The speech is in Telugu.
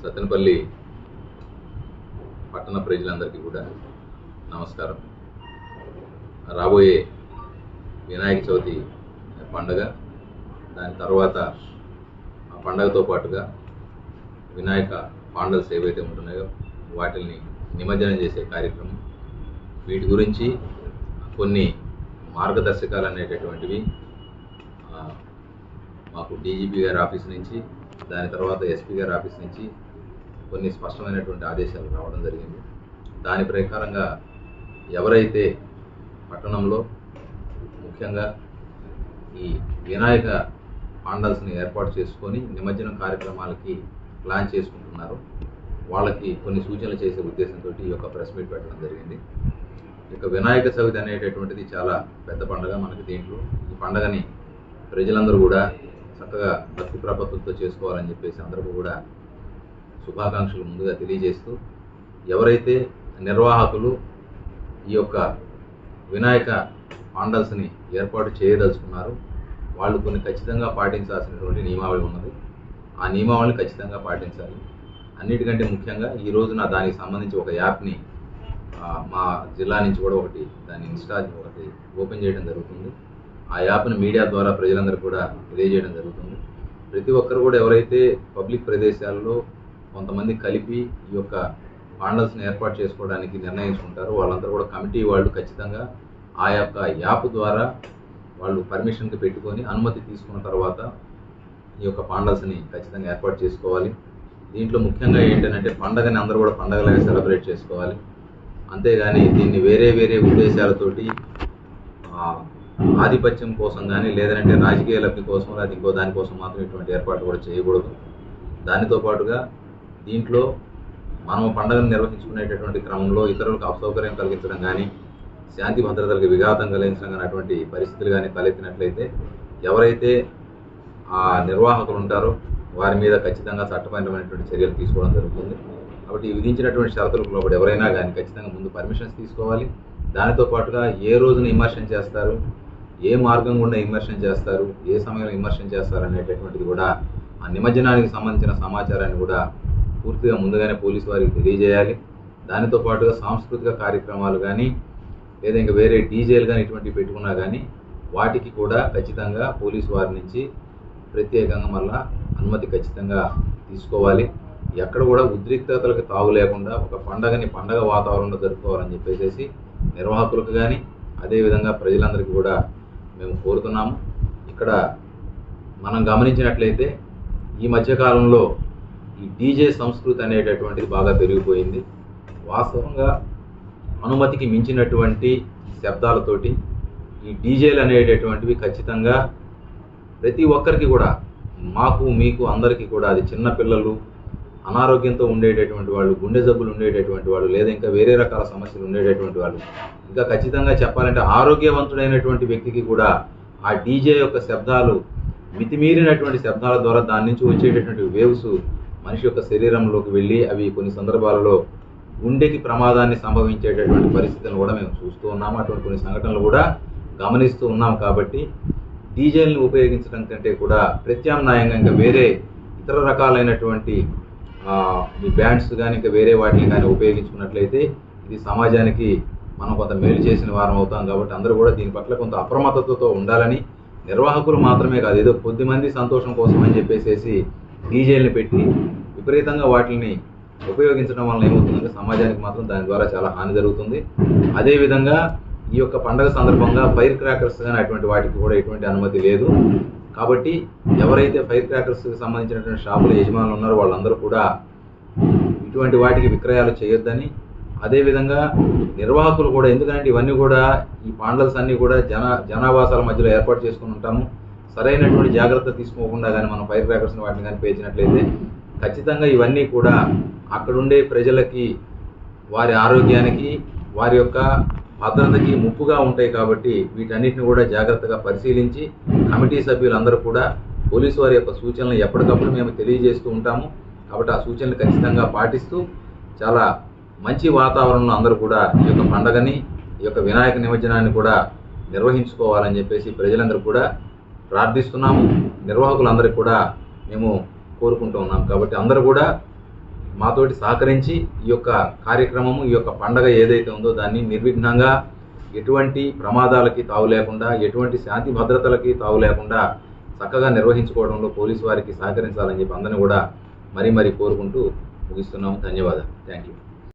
సత్తెనపల్లి పట్టణ ప్రజలందరికీ కూడా నమస్కారం. రాబోయే వినాయక చవితి పండగ దాని తర్వాత ఆ పండగతో పాటుగా వినాయక పాండల్స్ ఏవైతే ఉంటున్నాయో వాటిని నిమజ్జనం చేసే కార్యక్రమం. వీటి గురించి కొన్ని మార్గదర్శకాలు అనేటటువంటివి మాకు డీజీపీ గారి ఆఫీస్ నుంచి దాని తర్వాత ఎస్పీ గారి ఆఫీస్ నుంచి కొన్ని స్పష్టమైనటువంటి ఆదేశాలు రావడం జరిగింది. దాని ప్రకారంగా ఎవరైతే పట్టణంలో ముఖ్యంగా ఈ వినాయక పాండల్స్ని ఏర్పాటు చేసుకొని నిమజ్జనం కార్యక్రమాలకి ప్లాన్ చేసుకుంటున్నారు వాళ్ళకి కొన్ని సూచనలు చేసే ఉద్దేశంతో ఈ యొక్క ప్రెస్ మీట్ పెట్టడం జరిగింది. ఇక వినాయక చవితి అనేటటువంటిది చాలా పెద్ద పండుగ మనకి దీంట్లో. ఈ పండుగని ప్రజలందరూ కూడా చక్కగా భక్తి ప్రపత్తులతో చేసుకోవాలని చెప్పేసి అందరూ కూడా శుభాకాంక్షలు ముందుగా తెలియజేస్తూ ఎవరైతే నిర్వాహకులు ఈ యొక్క వినాయక పాండల్స్ని ఏర్పాటు చేయదలుచుకున్నారో వాళ్ళు కొన్ని ఖచ్చితంగా పాటించాల్సినటువంటి నియమావళి ఉన్నది. ఆ నియమావళిని ఖచ్చితంగా పాటించాలి. అన్నిటికంటే ముఖ్యంగా ఈ రోజున దానికి సంబంధించి ఒక యాప్ని మా జిల్లా నుంచి కూడా ఒకటి దాన్ని ఇన్స్టాల్ ఒకటి ఓపెన్ చేయడం జరుగుతుంది. ఆ యాప్ని మీడియా ద్వారా ప్రజలందరూ కూడా తెలియజేయడం జరుగుతుంది. ప్రతి ఒక్కరు కూడా ఎవరైతే పబ్లిక్ ప్రదేశాల్లో కొంతమంది కలిపి ఈ యొక్క పాండల్స్ని ఏర్పాటు చేసుకోవడానికి నిర్ణయించుకుంటారు. వాళ్ళందరూ కూడా కమిటీ వాళ్ళు ఖచ్చితంగా ఆ యొక్క యాప్ ద్వారా వాళ్ళు పర్మిషన్కి పెట్టుకొని అనుమతి తీసుకున్న తర్వాత ఈ యొక్క పాండల్స్ని ఖచ్చితంగా ఏర్పాటు చేసుకోవాలి. దీంట్లో ముఖ్యంగా ఏంటంటే పండగని అందరూ కూడా పండగలాగా సెలబ్రేట్ చేసుకోవాలి. అంతేగాని దీన్ని వేరే వేరే ఉద్దేశాలతోటి ఆధిపత్యం కోసం కానీ లేదంటే రాజకీయ లబ్ధి కోసం లేదా ఇంకో దానికోసం మాత్రం ఇటువంటి ఏర్పాటు కూడా చేయకూడదు. దానితో పాటుగా దీంట్లో మనం పండుగను నిర్వహించుకునేటటువంటి క్రమంలో ఇతరులకు అసౌకర్యం కలిగించడం కానీ శాంతి భద్రతలకు విఘాతం కలిగించడం కానీ అటువంటి పరిస్థితులు కానీ తలెత్తినట్లయితే ఎవరైతే ఆ నిర్వాహకులు ఉంటారో వారి మీద ఖచ్చితంగా చట్టపరమైనటువంటి చర్యలు తీసుకోవడం జరుగుతుంది. కాబట్టి విధించినటువంటి షరతులకు లోబడి ఎవరైనా కానీ ఖచ్చితంగా ముందు పర్మిషన్స్ తీసుకోవాలి. దానితో పాటుగా ఏ రోజున ఇమర్షన్ చేస్తారు ఏ మార్గం గుండా ఇమర్షన్ చేస్తారు ఏ సమయంలో ఇమర్షన్ చేస్తారు అనేటటువంటిది కూడా ఆ నిమజ్జనానికి సంబంధించిన సమాచారాన్ని కూడా పూర్తిగా ముందుగానే పోలీసు వారికి తెలియజేయాలి. దానితో పాటుగా సాంస్కృతిక కార్యక్రమాలు కానీ లేదా ఇంకా వేరే డీజేలు కానీ ఇటువంటివి పెట్టుకున్నా కానీ వాటికి కూడా ఖచ్చితంగా పోలీసు వారి నుంచి ప్రత్యేకంగా మళ్ళా అనుమతి ఖచ్చితంగా తీసుకోవాలి. ఎక్కడ కూడా ఉద్రిక్తతలకు తావు లేకుండా ఒక పండగని పండగ వాతావరణంలో జరుపుకోవాలని చెప్పేసి నిర్వాహకులకు కానీ అదేవిధంగా ప్రజలందరికీ కూడా మేము కోరుతున్నాము. ఇక్కడ మనం గమనించినట్లయితే ఈ మధ్యకాలంలో ఈ డీజే సంస్కృతి అనేటటువంటిది బాగా పెరిగిపోయింది. వాస్తవంగా అనుమతికి మించినటువంటి శబ్దాలతోటి ఈ డీజేలు అనేటటువంటివి ఖచ్చితంగా ప్రతి ఒక్కరికి కూడా మాకు మీకు అందరికీ కూడా అది చిన్నపిల్లలు అనారోగ్యంతో ఉండేటటువంటి వాళ్ళు గుండె జబ్బులు ఉండేటటువంటి వాళ్ళు లేదా ఇంకా వేరే రకాల సమస్యలు ఉండేటటువంటి వాళ్ళు ఇంకా ఖచ్చితంగా చెప్పాలంటే ఆరోగ్యవంతుడైనటువంటి వ్యక్తికి కూడా ఆ డీజే యొక్క శబ్దాలు మితిమీరినటువంటి శబ్దాల ద్వారా దాని నుంచి వచ్చేటటువంటి వేవ్స్ మనిషి యొక్క శరీరంలోకి వెళ్ళి అవి కొన్ని సందర్భాలలో గుండెకి ప్రమాదాన్ని సంభవించేటటువంటి పరిస్థితులను కూడా మేము చూస్తూ ఉన్నాము. అటువంటి కొన్ని సంఘటనలు కూడా గమనిస్తూ ఉన్నాం కాబట్టి డీజేల్ని ఉపయోగించడం కంటే కూడా ప్రత్యామ్నాయంగా ఇంకా వేరే ఇతర రకాలైనటువంటి ఈ బ్యాండ్స్ కానీ ఇంకా వేరే వాటిని కానీ ఉపయోగించుకున్నట్లయితే ఇది సమాజానికి మనం కొంత మేలు చేసిన వారం అవుతాం కాబట్టి అందరూ కూడా దీని పట్ల కొంత అప్రమత్తతతో ఉండాలని నిర్వాహకులు మాత్రమే కాదు ఏదో కొద్ది మంది సంతోషం కోసం అని చెప్పేసి డీజేలను పెట్టి విపరీతంగా వాటిని ఉపయోగించడం వల్ల ఏమవుతుందంటే సమాజానికి మాత్రం దాని ద్వారా చాలా హాని జరుగుతుంది. అదేవిధంగా ఈ యొక్క పండగ సందర్భంగా ఫైర్ క్రాకర్స్ కానీ అటువంటి వాటికి కూడా ఎటువంటి అనుమతి లేదు. కాబట్టి ఎవరైతే ఫైర్ క్రాకర్స్కి సంబంధించినటువంటి షాపుల యజమానులు ఉన్నారో వాళ్ళందరూ కూడా ఇటువంటి వాటికి విక్రయాలు చేయొద్దని. అదేవిధంగా నిర్వాహకులు కూడా ఎందుకంటే ఇవన్నీ కూడా ఈ పాండల్స్ అన్నీ కూడా జన జనావాసాల మధ్యలో ఏర్పాటు చేసుకుని ఉంటాము. సరైనటువంటి జాగ్రత్త తీసుకోకుండా కానీ మనం ఫైర్ క్రాకర్స్ని వాటిని కానీ పేర్చినట్లయితే ఖచ్చితంగా ఇవన్నీ కూడా అక్కడుండే ప్రజలకి వారి ఆరోగ్యానికి వారి యొక్క భద్రతకి ముప్పుగా ఉంటాయి కాబట్టి వీటన్నిటిని కూడా జాగ్రత్తగా పరిశీలించి కమిటీ సభ్యులందరూ కూడా పోలీసు వారి యొక్క సూచనలు ఎప్పటికప్పుడు మేము తెలియజేస్తూ ఉంటాము. కాబట్టి ఆ సూచనలు ఖచ్చితంగా పాటిస్తూ చాలా మంచి వాతావరణంలో అందరూ కూడా ఈ యొక్క పండగని ఈ యొక్క వినాయక నిమజ్జనాన్ని కూడా నిర్వహించుకోవాలని చెప్పేసి ప్రజలందరూ కూడా ప్రార్థిస్తున్నాము. నిర్వాహకులందరికీ కూడా మేము కోరుకుంటూ ఉన్నాం. కాబట్టి అందరూ కూడా మాతోటి సహకరించి ఈ యొక్క కార్యక్రమము ఈ యొక్క పండగ ఏదైతే ఉందో దాన్ని నిర్విఘ్నంగా ఎటువంటి ప్రమాదాలకి తావు లేకుండా ఎటువంటి శాంతి భద్రతలకి తావు లేకుండా చక్కగా నిర్వహించుకోవడంలో పోలీసు వారికి సహకరించాలని చెప్పి అందరిని కూడా మరీ మరీ కోరుకుంటూ ముగిస్తున్నాము. ధన్యవాదాలు. Thank you